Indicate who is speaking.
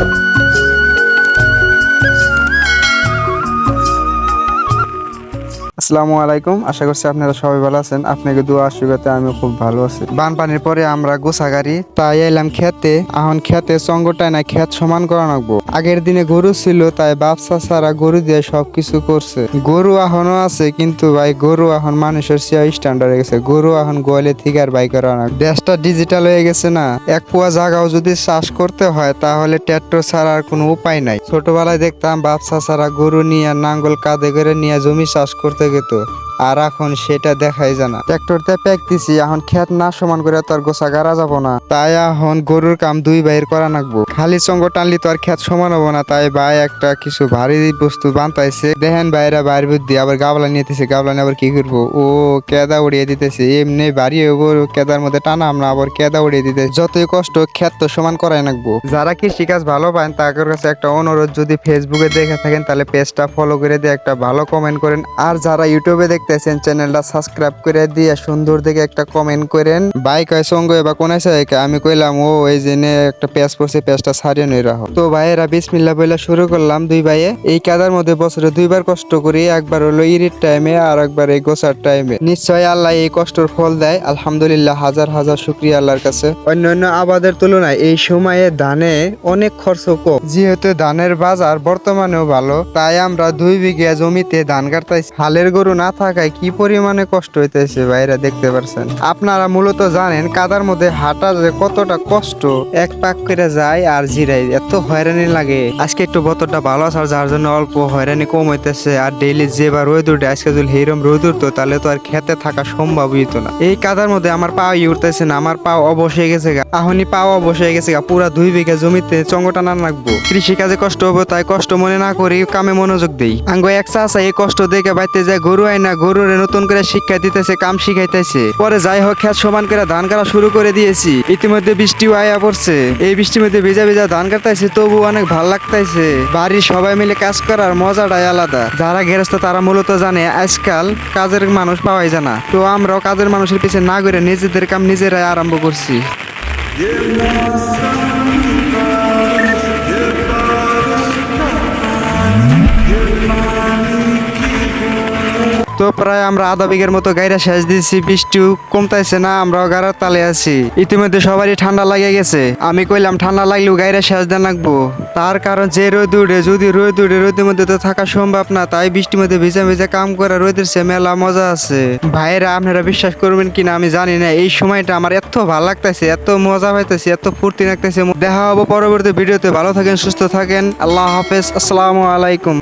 Speaker 1: Thank you. আসসালামু আলাইকুম। আশা করছি আপনারা সবাই ভালো আছেন। আপনাকে দোয়া আশীর্বাদে আমি খুব ভালো আছি। বানপানির পরে আমরা গোসাগারি তাই এলাম খেতে। এখন খেতে চঙ্গটায় না খেত সমান করা রাখব আগের দিনে গরু ছিল, তাই বাপসা ছাড়া গরু দিয়ে সবকিছু করছে। গরু এখনও আছে, কিন্তু ভাই, গরু এখন মানুষের চেয়ে স্ট্যান্ডার্ড হয়ে গেছে। গরু এখন গোয়ালে থেকে আর বাই করা না দেশটা ডিজিটাল হয়ে গেছে না। এক পোয়া জায়গাও যদি চাষ করতে হয়, তাহলে ট্র্যাক্টর ছাড়া আর কোনো উপায় নাই। ছোটবেলায় দেখতাম, বাপসা ছাড়া গরু নিয়ে নাঙ্গল কাঁধে করে নিয়ে জমি চাষ করতে যেত। আর এখন সেটা দেখাই জানা প্যাক দিছি, এখন খেত না সমান করে তোর গোসা গাড়া যাব না। তাই এখন গরুর কাম দুই বাইর করা নাকবো। খালি চঙ্গ টানলি তো আর খেত সমান হব না, তাই ভাই একটা কিছু ভারী বস্তু বান্তাইছে। দেখেন বাইরা বাইর বুদ্ধি, আবার গাবলা নিতেছে গাবলা নিয়ে আবার কি করব? ও, কেদা উড়িয়ে দিতেছে, এমনি বাড়ি হব কেদার মধ্যে টানা আমরা আবার কেদা উড়িয়ে দিতে যতই কষ্ট খেত তো সমান করাই নাকবো। যারা কৃষি কাজ ভালো পান তাদের কাছে একটা অনুরোধ, যদি ফেসবুকে দেখে থাকেন, তাহলে পেজটা ফলো করে দিয়ে একটা ভালো কমেন্ট করেন। আর যারা ইউটিউবে দেখতেছেন, চ্যানেলটা সাবস্ক্রাইব করে দিয়ে সুন্দর দেখে একটা কমেন্ট করেন। ভাই কয়, সঙ্গে বা কোন আমি কইলাম, ও, এই জেনে একটা পেজ পড়ছে পেজটা সারিয়ে নই রাখো। তো ভাইয়েরা বিসমিল্লা বইলা শুরু করলাম। দুই ভাইয়ে, এই কাদার মধ্যে বছরে দুইবার কষ্ট করি, একবার হলো ইরির টাইমে আর একবার এই গোসার টাইমে নিশ্চয় আল্লাহ এই কষ্টর ফল দেয়। আলহামদুলিল্লাহ, হাজার হাজার শুক্রিয়া আল্লাহর কাছে। অন্যান্য আবাদের তুলনায় এই সময়ে ধানে অনেক খরচ কম। যেহেতু ধানের বাজার বর্তমানেও ভালো, তাই আমরা দুই বিঘা জমিতে ধান কাটতাইছি হালের গরু না থাকায় কি পরিমাণে কষ্ট হইতেছে ভাইরা দেখতে পারছেন? আপনারা মূলত জানেন কাদার মধ্যে হাঁটা যে কতটা কষ্ট, এক পাক করে যায় আর জিরাই এত হয়রানি লাগে। আজকে একটু বতরটা ভালো আছে আর যার জন্য অল্প হয়রানি কম হইতেছে আর ডেইলি যেবার রোদ উঠে, আজকে যদি হিরম রোদ উঠতো তাহলে তো আর খেতে থাকা সম্ভবই হতো না। এই কাদার মধ্যে আমার পা উঠতেছে না, আমার পা অবশ হয়ে গেছে গা। এখনই পা অবশ হয়ে গেছে গা, পুরা দুই বিঘা জমিতে চঙ্গটা না রাখব কৃষি কাজে কষ্ট হবে, তাই কষ্ট মনে না করি, কামে মনোযোগ দেই। আঙ্গ এক চাষা এই কষ্ট দেখে বাইতে যায়, গরু আয় না গরুরে নতুন করে শিক্ষা দিতেছে, কাম শিখাইতেছে। পরে যাই হোক, খেত সমান করে ধান কাটা শুরু করে দিয়েছি। ইতিমধ্যে বৃষ্টিও আয়া পড়ছে। এই বৃষ্টির মধ্যে ভেজা ভেজা ধান কাটতেছে, তবু অনেক ভালো লাগতেছে। বাড়ির সবাই মিলে কাজ করার মজাটাই আলাদা। যারা গেরস্ত, তারা মূলত জানে, আজকাল কাজের মানুষ পাওয়াই জানা তো আমরাও কাজের মানুষের পিছনে না করে নিজেদের কাম নিজেরাই আরম্ভ করছি। তো প্রায় আমরা আধা বিঘের মতো গাইরা শেষ দিয়েছি, বৃষ্টিও কমতাইছে না, আমরাও গাড়ার তালে আছি। ইতিমধ্যে সবারই ঠান্ডা লাগে গেছে। আমি কইলাম, ঠান্ডা লাগলেও গাইরা শেষ দেন লাগবো তার কারণ যে রোদ উঠে যদি রোদ উঠে রোদের মধ্যে তো থাকা সম্ভব না, তাই বৃষ্টির মধ্যে ভিজা ভিজা কাম করা রোদের সে মেলা মজা আছে। ভাইরা আপনারা বিশ্বাস করবেন কিনা আমি জানি না, এই সময়টা আমার এত ভালো লাগতেছে, এত মজা পাইতেছে এত ফুর্তি লাগতেছে। দেখা হব পরবর্তী ভিডিওতে। ভালো থাকেন, সুস্থ থাকেন। আল্লাহ হাফেজ। আসসালামু আলাইকুম।